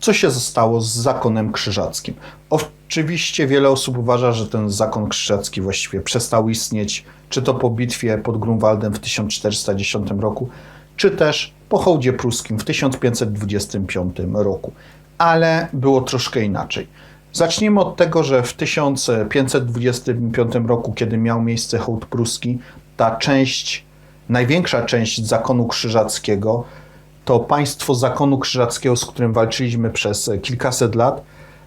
co się stało z zakonem krzyżackim. Oczywiście wiele osób uważa, że ten zakon krzyżacki właściwie przestał istnieć, czy to po bitwie pod Grunwaldem w 1410 roku, czy też po hołdzie pruskim w 1525 roku. Ale było troszkę inaczej. Zacznijmy od tego, że w 1525 roku, kiedy miał miejsce hołd pruski, ta część, największa część zakonu krzyżackiego, to państwo zakonu krzyżackiego, z którym walczyliśmy przez kilkaset lat,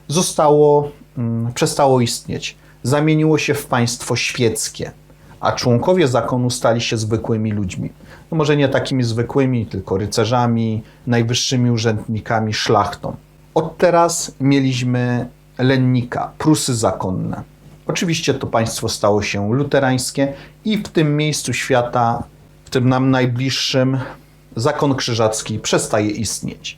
zostało, mm, przestało istnieć. Zamieniło się w państwo świeckie, a członkowie zakonu stali się zwykłymi ludźmi. No może nie takimi zwykłymi, tylko rycerzami, najwyższymi urzędnikami, szlachtą. Od teraz mieliśmy lennika, Prusy zakonne. Oczywiście to państwo stało się luterańskie i w tym miejscu świata, w tym nam najbliższym, zakon krzyżacki przestaje istnieć.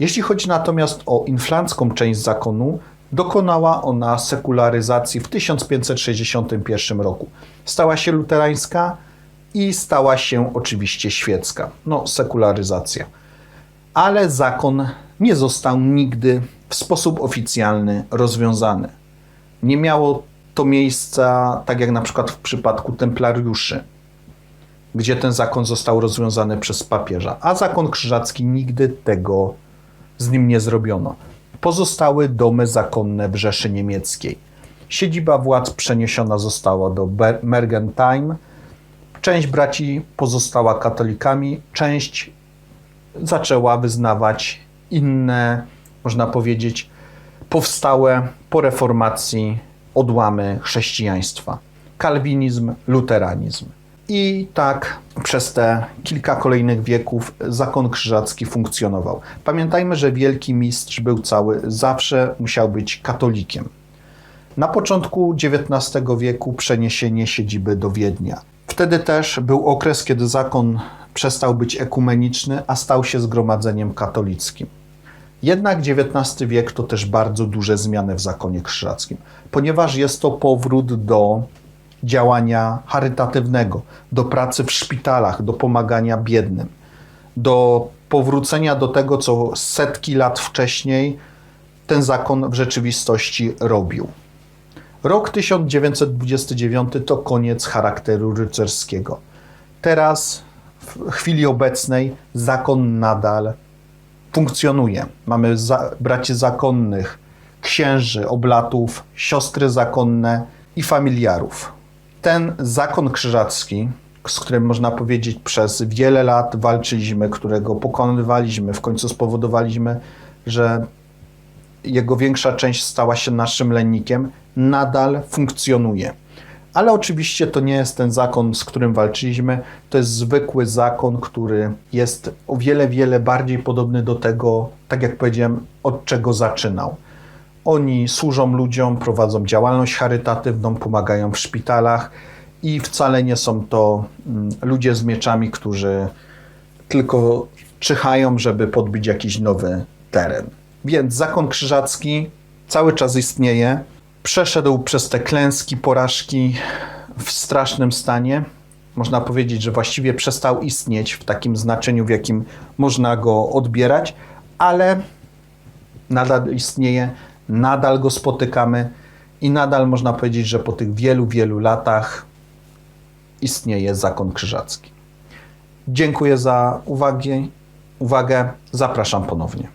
Jeśli chodzi natomiast o inflancką część zakonu, dokonała ona sekularyzacji w 1561 roku. Stała się luterańska i stała się oczywiście świecka. No, sekularyzacja. Ale zakon nie został nigdy w sposób oficjalny rozwiązany. Nie miało to miejsca, tak jak na przykład w przypadku templariuszy, gdzie ten zakon został rozwiązany przez papieża, a zakon krzyżacki nigdy tego z nim nie zrobiono. Pozostały domy zakonne w Rzeszy Niemieckiej. Siedziba władz przeniesiona została do Mergentheim. Część braci pozostała katolikami, część zaczęła wyznawać inne, można powiedzieć, powstałe po reformacji odłamy chrześcijaństwa. Kalwinizm, luteranizm. I tak przez te kilka kolejnych wieków zakon krzyżacki funkcjonował. Pamiętajmy, że wielki mistrz był cały, zawsze musiał być katolikiem. Na początku XIX wieku przeniesienie siedziby do Wiednia. Wtedy też był okres, kiedy zakon przestał być ekumeniczny, a stał się zgromadzeniem katolickim. Jednak XIX wiek to też bardzo duże zmiany w zakonie krzyżackim, ponieważ jest to powrót do działania charytatywnego, do pracy w szpitalach, do pomagania biednym, do powrócenia do tego, co setki lat wcześniej ten zakon w rzeczywistości robił. Rok 1929 to koniec charakteru rycerskiego. Teraz, w chwili obecnej, zakon nadal funkcjonuje. Mamy za, braci zakonnych, księży, oblatów, siostry zakonne i familiarów. Ten zakon krzyżacki, z którym można powiedzieć przez wiele lat walczyliśmy, którego pokonywaliśmy, w końcu spowodowaliśmy, że jego większa część stała się naszym lennikiem, nadal funkcjonuje. Ale oczywiście to nie jest ten zakon, z którym walczyliśmy. To jest zwykły zakon, który jest o wiele, wiele bardziej podobny do tego, tak jak powiedziałem, od czego zaczynał. Oni służą ludziom, prowadzą działalność charytatywną, pomagają w szpitalach i wcale nie są to mm, ludzie z mieczami, którzy tylko czyhają, żeby podbić jakiś nowy teren. Więc zakon krzyżacki cały czas istnieje. Przeszedł przez te klęski, porażki w strasznym stanie. Można powiedzieć, że właściwie przestał istnieć w takim znaczeniu, w jakim można go odbierać, ale nadal istnieje, nadal go spotykamy i nadal można powiedzieć, że po tych wielu, wielu latach istnieje zakon krzyżacki. Dziękuję za uwagę. uwagę. Zapraszam ponownie.